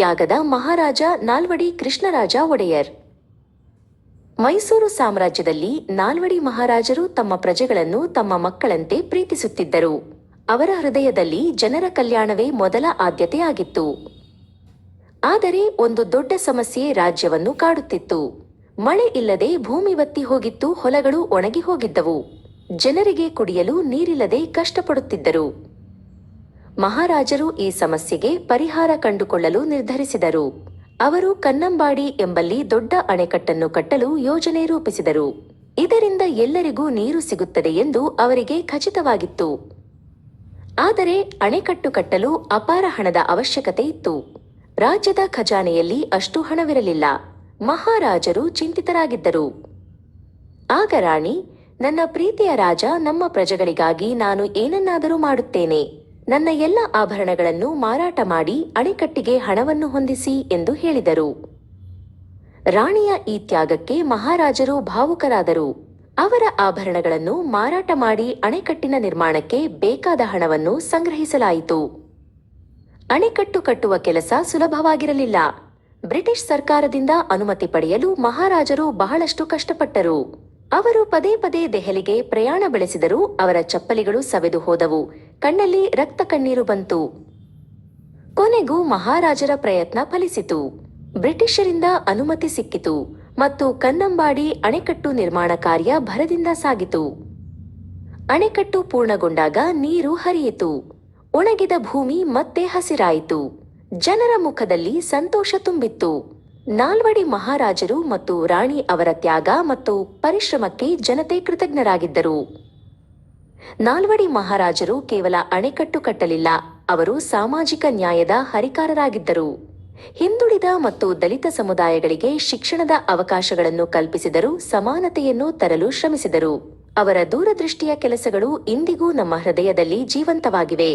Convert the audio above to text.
ತ್ಯಾಗದ ಮಹಾರಾಜ ನಾಲ್ವಡಿ ಕೃಷ್ಣರಾಜ ಒಡೆಯರ್. ಮೈಸೂರು ಸಾಮ್ರಾಜ್ಯದಲ್ಲಿ ನಾಲ್ವಡಿ ಮಹಾರಾಜರು ತಮ್ಮ ಪ್ರಜೆಗಳನ್ನು ತಮ್ಮ ಮಕ್ಕಳಂತೆ ಪ್ರೀತಿಸುತ್ತಿದ್ದರು. ಅವರ ಹೃದಯದಲ್ಲಿ ಜನರ ಕಲ್ಯಾಣವೇ ಮೊದಲ ಆದ್ಯತೆಯಾಗಿತ್ತು. ಆದರೆ ಒಂದು ದೊಡ್ಡ ಸಮಸ್ಯೆ ರಾಜ್ಯವನ್ನು ಕಾಡುತ್ತಿತ್ತು. ಮಳೆ ಇಲ್ಲದೆ ಭೂಮಿ ಬತ್ತಿ ಹೋಗಿತ್ತು, ಹೊಲಗಳು ಒಣಗಿ ಹೋಗಿದ್ದವು. ಜನರಿಗೆ ಕುಡಿಯಲು ನೀರಿಲ್ಲದೆ ಕಷ್ಟಪಡುತ್ತಿದ್ದರು. ಮಹಾರಾಜರು ಈ ಸಮಸ್ಯೆಗೆ ಪರಿಹಾರ ಕಂಡುಕೊಳ್ಳಲು ನಿರ್ಧರಿಸಿದರು. ಅವರು ಕನ್ನಂಬಾಡಿ ಎಂಬಲ್ಲಿ ದೊಡ್ಡ ಅಣೆಕಟ್ಟನ್ನು ಕಟ್ಟಲು ಯೋಜನೆ ರೂಪಿಸಿದರು. ಇದರಿಂದ ಎಲ್ಲರಿಗೂ ನೀರು ಸಿಗುತ್ತದೆ ಎಂದು ಅವರಿಗೆ ಖಚಿತವಾಗಿತ್ತು. ಆದರೆ ಅಣೆಕಟ್ಟು ಕಟ್ಟಲು ಅಪಾರ ಹಣದ ಅವಶ್ಯಕತೆ ಇತ್ತು. ರಾಜ್ಯದ ಖಜಾನೆಯಲ್ಲಿ ಅಷ್ಟು ಹಣವಿರಲಿಲ್ಲ. ಮಹಾರಾಜರು ಚಿಂತಿತರಾಗಿದ್ದರು. ಆಗ ರಾಣಿ, ನನ್ನ ಪ್ರೀತಿಯ ರಾಜ ನಮ್ಮ ಪ್ರಜೆಗಳಿಗಾಗಿ ನಾನು ಏನನ್ನಾದರೂ ಮಾಡುತ್ತೇನೆ. ನನ್ನ ಎಲ್ಲ ಆಭರಣಗಳನ್ನು ಮಾರಾಟ ಮಾಡಿ ಅಣೆಕಟ್ಟಿಗೆ ಹಣವನ್ನು ಹೊಂದಿಸಿ ಎಂದು ಹೇಳಿದರು. ರಾಣಿಯ ಈ ತ್ಯಾಗಕ್ಕೆ ಮಹಾರಾಜರು ಭಾವುಕರಾದರು. ಅವರ ಆಭರಣಗಳನ್ನು ಮಾರಾಟ ಮಾಡಿ ಅಣೆಕಟ್ಟಿನ ನಿರ್ಮಾಣಕ್ಕೆ ಬೇಕಾದ ಹಣವನ್ನು ಸಂಗ್ರಹಿಸಲಾಯಿತು. ಅಣೆಕಟ್ಟು ಕಟ್ಟುವ ಕೆಲಸ ಸುಲಭವಾಗಿರಲಿಲ್ಲ. ಬ್ರಿಟಿಷ್ ಸರ್ಕಾರದಿಂದ ಅನುಮತಿ ಪಡೆಯಲು ಮಹಾರಾಜರು ಬಹಳಷ್ಟು ಕಷ್ಟಪಟ್ಟರು. ಅವರು ಪದೇ ಪದೇ ದೆಹಲಿಗೆ ಪ್ರಯಾಣ ಬೆಳೆಸಿದರು ಅವರ ಚಪ್ಪಲಿಗಳು ಸವೆದು ಹೋದವು. ಕಣ್ಣಲ್ಲಿ ರಕ್ತ ಕಣ್ಣೀರು ಬಂತು. ಕೊನೆಗೂ ಮಹಾರಾಜರ ಪ್ರಯತ್ನ ಫಲಿಸಿತು. ಬ್ರಿಟಿಷರಿಂದ ಅನುಮತಿ ಸಿಕ್ಕಿತು ಮತ್ತು ಕನ್ನಂಬಾಡಿ ಅಣೆಕಟ್ಟು ನಿರ್ಮಾಣ ಕಾರ್ಯ ಭರದಿಂದ ಸಾಗಿತು. ಅಣೆಕಟ್ಟು ಪೂರ್ಣಗೊಂಡಾಗ ನೀರು ಹರಿಯಿತು. ಒಣಗಿದ ಭೂಮಿ ಮತ್ತೆ ಹಸಿರಾಯಿತು. ಜನರ ಮುಖದಲ್ಲಿ ಸಂತೋಷ ತುಂಬಿತ್ತು. ನಾಲ್ವಡಿ ಮಹಾರಾಜರು ಮತ್ತು ರಾಣಿ ಅವರ ತ್ಯಾಗ ಮತ್ತು ಪರಿಶ್ರಮಕ್ಕೆ ಜನತೆ ಕೃತಜ್ಞರಾಗಿದ್ದರು. ನಾಲ್ವಡಿ ಮಹಾರಾಜರು ಕೇವಲ ಅಣೆಕಟ್ಟು ಕಟ್ಟಲಿಲ್ಲ, ಅವರು ಸಾಮಾಜಿಕ ನ್ಯಾಯದ ಹರಿಕಾರರಾಗಿದ್ದರು. ಹಿಂದುಳಿದ ಮತ್ತು ದಲಿತ ಸಮುದಾಯಗಳಿಗೆ ಶಿಕ್ಷಣದ ಅವಕಾಶಗಳನ್ನು ಕಲ್ಪಿಸಿದರು ಸಮಾನತೆಯನ್ನು ತರಲು ಶ್ರಮಿಸಿದರು. ಅವರ ದೂರದೃಷ್ಟಿಯ ಕೆಲಸಗಳು ಇಂದಿಗೂ ನಮ್ಮ ಹೃದಯದಲ್ಲಿ ಜೀವಂತವಾಗಿವೆ.